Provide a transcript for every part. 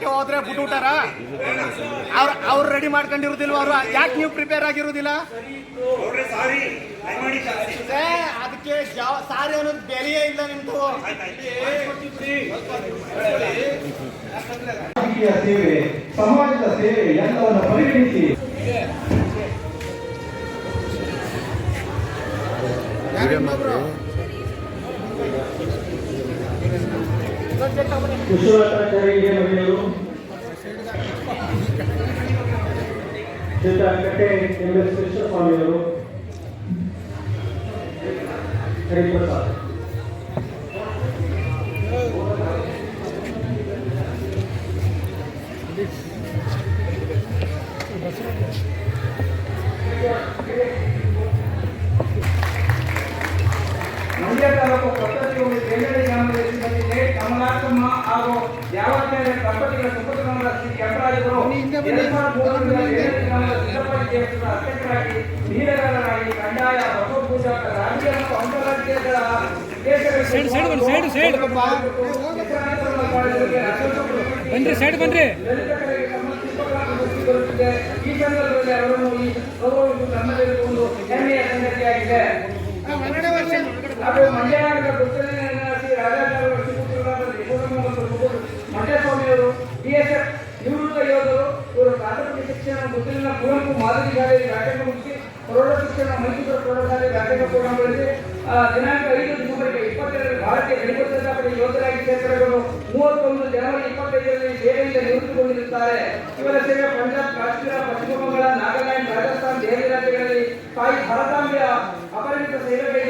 ಮಾಡಕ್ಕೆ ಹೋದ್ರೆ ಬಿಟ್ಬಿಟ್ಟಾರ ಅವ್ರು ಅವ್ರು ರೆಡಿ ಮಾಡ್ಕೊಂಡಿರೋದಿಲ್ವ ಅವ್ರು? ಯಾಕೆ ನೀವು ಪ್ರಿಪೇರ್ ಆಗಿರೋದಿಲ್ಲ? ಅದಕ್ಕೆ ಸಾರಿ ಅನ್ನೋದು ಬೆಲೆಯೇ ಇಲ್ಲ ನಿಮ್ದು. ಸೇವೆ ಸಮಾಜದ ಸೇವೆ ಎಲ್ಲವನ್ನು ಪರಿಗಣಿಸಿ. కుశలత జరిగే మహిళలు చింత వెంకటే ఎంఎస్ గారు హరిప్రసాద్ ಹಾಗೂ ಯಾವತ್ತಾರ ದಂಪತಿಗಳ ಸುಪುತ್ರರಾದ ಶ್ರೀ ಕೆಂಪರಾಜರು ಅಧ್ಯಕ್ಷರಾಗಿ ನೀಲಗಾರರಾಗಿ ಕಂದಾಯ ಬಸವ ಪೂಜಾಕ ರಾಜ್ಯ ಮತ್ತು ಅಂತರ್ರಾಜ್ಯಗಳ ಬನ್ರಿ ಸೈಡ್ ಬನ್ರಿ. ಈ ಸಂದರ್ಭದಲ್ಲಿ ಅವರನ್ನು ಈ ಗೌರವಿಸುವುದು ನಮ್ಮಲ್ಲಿ ಒಂದು ಹೆಮ್ಮೆಯ ಸಂಗತಿಯಾಗಿದೆ. ಹಾಗೂ ಮಂಡ್ಯ ಕುವೆಂಪು ಮಾದರಿ ಶಾಲೆಯಲ್ಲಿ ವ್ಯಾಖ್ಯಾನ ಮುಗಿಸಿ ಪ್ರೌಢ ಶಿಕ್ಷಣ ಮೈಸೂರು ಪ್ರೌಢಶಾಲೆ ವ್ಯಾಖ್ಯಾನ ಪೂರ್ಣ ಮಾಡಿಸಿ ಆ, ದಿನಾಂಕ ಐದು ಡಿಸೆಂಬರ್ ಇಪ್ಪತ್ತೆರಡು ಭಾರತೀಯ ಗಡಿಭದ್ರತಾ ಪಡೆ ಯೋಧರಾಗಿ ಸೇರ್ಪಡೆಗೊಂಡು ಮೂವತ್ತೊಂದು ಜನವರಿ ಇಪ್ಪತ್ತೈದರಲ್ಲಿ ಸೇವೆಯಿಂದ ನಿವೃತ್ತಿಗೊಂಡಿರುತ್ತಾರೆ. ಇವರ ಸೇವೆ ಪಂಜಾಬ್ ಕಾಶ್ಮೀರ ಪಶ್ಚಿಮ ಬಂಗಾಳ ನಾಗಾಲ್ಯಾಂಡ್ ರಾಜಸ್ಥಾನ್ ದೆಹಲಿ ರಾಜ್ಯಗಳಲ್ಲಿ ತಾಯಿ ಭಾರತಾಂಬೆಯ ಅಪರಿಮಿತ ಸೇವೆ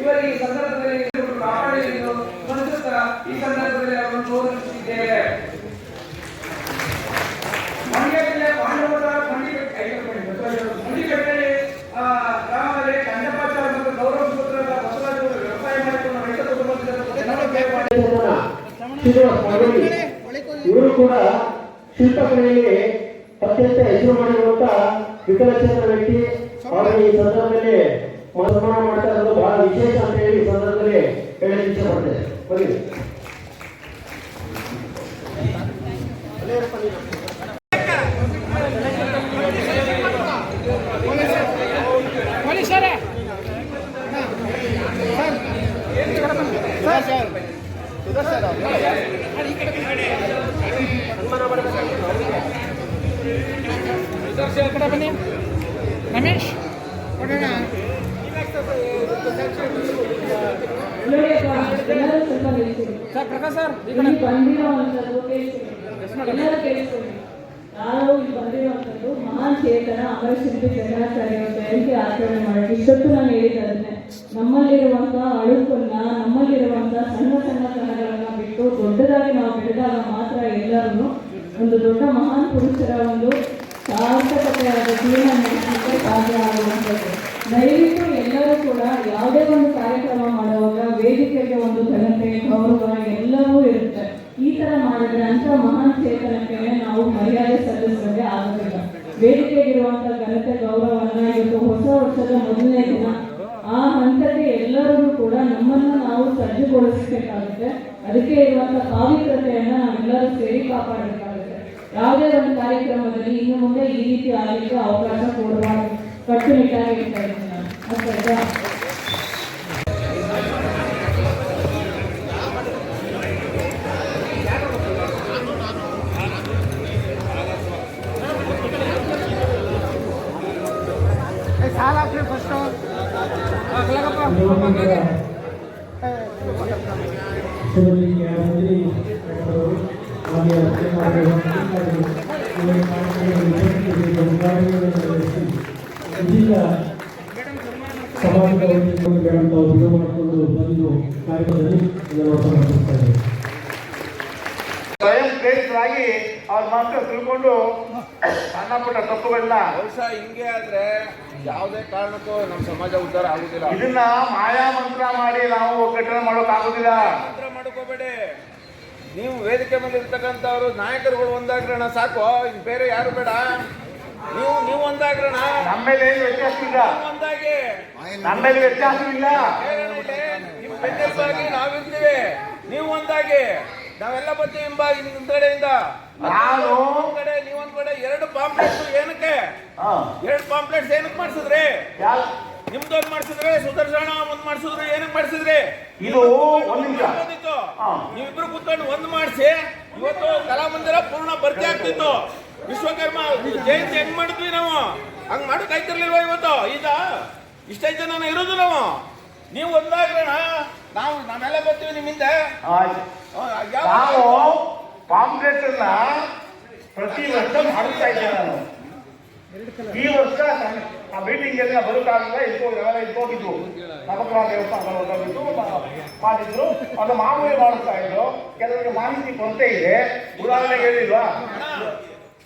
ಇವರಿಗೆ ಈ ಸಂದರ್ಭದಲ್ಲಿ ಕಾಪಾಡಿ ಎಂದು ಮನಸುತ್ತಾ ಈ ಸಂದರ್ಭದಲ್ಲಿ ಅವರನ್ನು ಗೌರವಿಸುತ್ತಿದ್ದೇವೆ ಮಂಡ್ಯ ಜಿಲ್ಲೆ ಪಾಂಡವರ ಮಂಡಿಕಟ್ಟೆ ಗ್ರಾಮದಲ್ಲಿ ಕಂಡಪಾಚಾರ ಮತ್ತು ಗೌರವ ಪುತ್ರರಾದ ಬಸವರಾಜ ಅವರು ವ್ಯವಸಾಯ ಮಾಡಿಕೊಂಡು ರೈತ ಕುಟುಂಬದಿಂದ ಶ್ರೀನಿವಾಸ್ ಪಾಟೀಲ್ ಇವರು ಕೂಡ ಶಿಲ್ಪಕಲೆಯಲ್ಲಿ ಅತ್ಯಂತ ಹೆಸರು ಮಾಡಿರುವಂತ ವಿಕಲಚೇತನ ವ್ಯಕ್ತಿ. ಅವರಿಗೆ ಈ ಸಂದರ್ಭದಲ್ಲಿ ಸನ್ಮಾನ ಮಾಡ್ತಾ ಇರೋದು ಬಹಳ ವಿಶೇಷ ಅಂತ ಹೇಳಿ ಈ ಸಂದರ್ಭದಲ್ಲಿ ಹೇಳಿ ಇಚ್ಛೆ ಪಡ್ತೇನೆ ಬನ್ನಿ ಪೊಲೀಸರೇ ಸರ್ ಸರ್ ಸುದರ್ಶನ್ ಅವ್ರು. ಈ ಕಡೆ ಬನ್ನಿ ರಮೇಶ್ ಕೊಡೋಣ ಸರ್ ಪ್ರಕಾಶ್ ಸರ್ ಈ ಕಡೆ. ನಾವು ಇಲ್ಲಿ ಬಂದಿರುವಂಥದ್ದು ಮಹಾನ್ ಚೇತನ ಅಮರಶಿಲ್ಪಿ ಅವರ ಜಯಂತಿ ಆಚರಣೆ ಮಾಡಿ ಇಷ್ಟೊತ್ತು ನಾನು ಹೇಳಿದ್ದನ್ನೇ ನಮ್ಮಲ್ಲಿರುವಂಥ ಅಳುಕನ್ನ ನಮ್ಮಲ್ಲಿರುವಂಥ ಸಣ್ಣ ಸಣ್ಣ ಕಣಗಳನ್ನು ಬಿಟ್ಟು ದೊಡ್ಡದಾಗಿ ನಾವು ಬೆಳೆದಾಗ ಮಾತ್ರ ಎಲ್ಲರೂ ಒಂದು ದೊಡ್ಡ ಮಹಾನ್ ಪುರುಷರ ಒಂದು ಸಾರ್ಥಕತೆಯಾದ ಜೀವನ ಸಾಧ್ಯ ಆಗುವಂಥದ್ದು ದಯವಿಟ್ಟು ಎಲ್ಲರೂ ಕೂಡ ಯಾವುದೇ ಒಂದು ಕಾರ್ಯಕ್ರಮ ಮಾಡುವಾಗ ವೇದಿಕೆಗೆ ಒಂದು ಘನತೆ, ಗೌರವ ಎಲ್ಲವೂ ಇರುತ್ತೆ. ಈ ಥರ ಮಾಡಿದ್ರೆ ಅಂತ ಮಹಾನ್ ಚೇತನಕ್ಕೆ ನಾವು ಮರ್ಯಾದೆ ಸಲ್ಲಿಸೋದೇ ಆಗೋದಿಲ್ಲ. ವೇದಿಕೆಗಿರುವಂಥ ಘನತೆ ಗೌರವನ ಇವತ್ತು ಹೊಸ ವರ್ಷದ ಮೊದಲನೇ ದಿನ, ಆ ಹಂತಕ್ಕೆ ಎಲ್ಲರೂ ಕೂಡ ನಮ್ಮನ್ನು ನಾವು ಸಜ್ಜುಗೊಳಿಸಬೇಕಾಗುತ್ತೆ. ಅದಕ್ಕೆ ಇರುವಂಥ ಪಾವಿತ್ರತೆಯನ್ನ ನಾವೆಲ್ಲರೂ ಸೇರಿ ಕಾಪಾಡಬೇಕಾಗುತ್ತೆ ಯಾವುದೇ ಒಂದು ಕಾರ್ಯಕ್ರಮದಲ್ಲಿ ಇನ್ನು ಮುಂದೆ ಈ ರೀತಿ ಆಗಲಿಕ್ಕೆ ಅವಕಾಶ ಕೊಡಬಾರ್ದು ಕಟ್ಟುನಿಟ್ಟಾಗಿ ಹೇಳ್ತಾ ಇದ್ದೀನಿ ನಾನು ಅರ್ಥ ಆಯ್ತಾ? ಫಸ್ಟು ಸಮಾಜದ ಮೇಡಮ್ ತಾವು ವಿಡಿಯೋ ಮಾಡಿಕೊಂಡು ಬಂದು ಕಾರ್ಯಕ್ರಮದಲ್ಲಿ ಇದನ್ನು ಸಮರ್ಪಿಸ್ತಾರೆ ಸ್ವಯಂ ಪ್ರೇರಿತರಾಗಿ ಅವ್ರ ಮಕ್ಕಳು ತಿಳ್ಕೊಂಡು ಸಣ್ಣ ಪುಟ್ಟ ತಪ್ಪುಗಳನ್ನ ಬಹುಶಃ ಹಿಂಗೆ ಆದ್ರೆ ಯಾವುದೇ ಕಾರಣಕ್ಕೂ ನಮ್ಮ ಸಮಾಜ ಉದ್ಧಾರ ಆಗುದಿಲ್ಲ. ಇದನ್ನ ಮಾಯಾ ಮಂತ್ರ ಮಾಡಿ ನಾವು ಒಗ್ಗಟ್ಟನೆ ಮಾಡೋಕ್ ಆಗುದಿಲ್ಲ. ಮಾತ್ರ ಮಾಡ್ಕೋಬೇಡಿ. ನೀವು ವೇದಿಕೆ ಮೇಲೆ ಇರ್ತಕ್ಕಂಥವ್ರು ನಾಯಕರುಗಳು ಒಂದಾಗ್ರಣ ಸಾಕು. ಇನ್ ಬೇರೆ ಯಾರು ಬೇಡ. ನೀವು ನೀವು ಒಂದಾಗ್ರಣ. ನಮ್ಮ ಮೇಲೆ ಏನು ವ್ಯತ್ಯಾಸ ಇಲ್ಲ. ಒಂದಾಗಿ. ನಮ್ಮ ಮೇಲೆ ವ್ಯತ್ಯಾಸವಿಲ್ಲ ನಿಮ್ಮ ನಿಮ್ ಬೆನ್ನೆಲುಬಾಗಿ ನಾವಿರ್ತೀವಿ ನೀವು ಒಂದಾಗಿ. ನಾವೆಲ್ಲ ಬರ್ತೀವಿ ನಿಮ್ಮ ಕಡೆಯಿಂದ ನಾನು ಕಡೆ ನೀವೊಂದ್ ಕಡೆ ಎರಡು ಪಾಂಪ್ಲೆಟ್ಸ್ ಏನಕ್ಕೆ? ಎರಡು ಪಾಂಪ್ಲೆಟ್ಸ್ ಏನಕ್ಕೆ ಮಾಡಿಸಿದ್ರಿ? ನಿಮ್ದೊಂದು ಮಾಡಿಸಿದ್ರೆ ಸುದರ್ಶನ ಒಂದ್ ಮಾಡಿಸಿದ್ರೆ ಏನಕ್ಕೆ ಮಾಡಿಸಿದ್ರಿ? ಇದು ಒಂದ್ ನಿಮಿಷ. ನೀವಿಬ್ರು ಕೂತ್ಕೊಂಡು ಒಂದ್ ಮಾಡಿಸಿ. ಇವತ್ತು ಕಲಾಮಂದಿರ ಪೂರ್ಣ ಭರ್ತಿ ಆಗ್ತಿತ್ತು. ವಿಶ್ವಕರ್ಮ ಜಯಂತಿ ಹೆಂಗ್ ಮಾಡಿದ್ವಿ ನಾವು? ಹಂಗ್ ಮಾಡಕ್ ಆಯ್ತಿರ್ಲಿಲ್ವ ಇವತ್ತು? ಈಗ ಇಷ್ಟೇ ಜನ ಇರೋದು ನಾವು. ನೀವು ಒಂದಾಗ್ರಣ. ನಾವು ನಾವೆಲ್ಲ ಬರ್ತೀವಿ ನಿಮ್ಮಿಂದ ಹಿಂದೆ. ನಾವು ಪಾಂಪ್ಲೆಟ್ ಅನ್ನ ಪ್ರತಿ ವರ್ಷ ಮಾಡುತ್ತಾ ಇದ್ದೇವೆ ನಾನು. ಈ ವರ್ಷ ಆ ಮೀಟಿಂಗ್ ಎಲ್ಲ ಬರೋಕ್ಕಾಗಲ್ಲ ಇದ್ಕೋ ನಾವೆಲ್ಲ ಇದ್ಕೋಗಿದ್ವು ನವಗ್ರಹ ದೇವಸ್ಥಾನ ಹೋಗಿದ್ದು ಮಾಡಿದ್ರು. ಅದು ಮಾಮೂಲಿ ಮಾಡುತ್ತಾ ಇದ್ರು. ಕೆಲವರಿಗೆ ಮಾಹಿತಿ ಕೊರತೆ ಇದೆ. ಉದಾಹರಣೆ ಹೇಳಿಲ್ವಾ?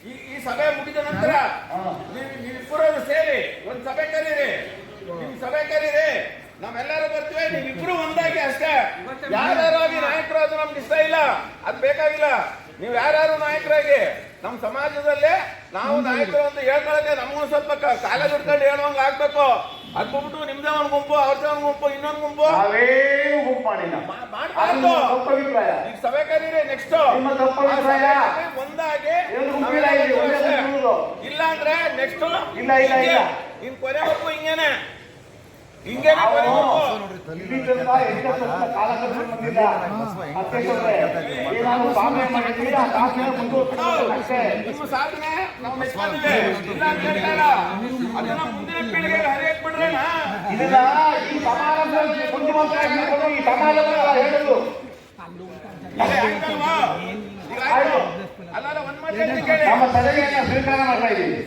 ಈ ಸಭೆ ಮುಗಿದ ನಂತರ ನೀವು ನೀವಿಬ್ಬರು ಸೇರಿ ಒಂದ್ ಸಭೆ ಕರೀರಿ. ನಿಮ್ ಸಭೆ ಕರೀರಿ. ನಾವೆಲ್ಲರೂ ಬರ್ತೀವಿ. ನೀವಿಬ್ರು ಒಂದಾಗಿ ಅಷ್ಟೇ. ಯಾರ್ಯಾರಾಗಿ ನಾಯಕರು ಅದು ನಮ್ಗೆ ಇಷ್ಟ ಇಲ್ಲ. ಅದು ಬೇಕಾಗಿಲ್ಲ. ನೀವು ಯಾರ್ಯಾರು ನಾಯಕರಾಗಿ ನಮ್ಮ ಸಮಾಜದಲ್ಲಿ ನಾವು ನಾಯಕರು ಅಂತ ಹೇಳ್ಕೊಳಕ್ಕೆ ನಮಗೂ ಸ್ವಲ್ಪ ಕಾಲ ಹಿಡ್ಕೊಂಡು ಹೇಳುವಂಗ ಆಗ್ಬೇಕು. ಅದ್ ಬಿಟ್ಟು ನಿಮ್ದೇ ಒಂದ್ ಗುಂಪು ಅವ್ರದೇ ಒಂದ್ ಗುಂಪು ಇನ್ನೊಂದ್ ಗುಂಪು. ಮಾಡ್ಬಾರ್ದು. ಈಗ ಸಭೆ ಕರೀರಿ ನೆಕ್ಸ್ಟ್. ಒಂದಾಗಿ. ಇಲ್ಲ ಅಂದ್ರೆ ನೆಕ್ಸ್ಟ್ ಇಲ್ಲ, ಇಲ್ಲ, ಇಲ್ಲ. ಇನ್ ಕೊನೆವರೆಗೂ ಹಿಂಗೇನೆ. ಸಾಧನೆ ನಿಮ್ಮ ಇಲ್ಲ ಅಂತ ಅದನ್ನ ಮುಂದಿನ ಪೀಳಿಗೆಗೆ ಹರಿಯಕ್ ಬಿಡ್ರಣ್ಣ ಇದನ್ನ ಈ ಸಮಾರಂಭ ಈ ಸಮಾರಂಭ ಹೇಳೋದು. ಅಲ್ಲ ಅಲ್ಲ, ಒಂದ್ ಮಾತು ಹೇಳ್ತೀನಿ ಕೇಳಿ ನಮ್ಮ ತಲೆಗೆ ಸ್ವೀಕಾರ ಮಾಡ್ತಾ ಇದ್ದೀವಿ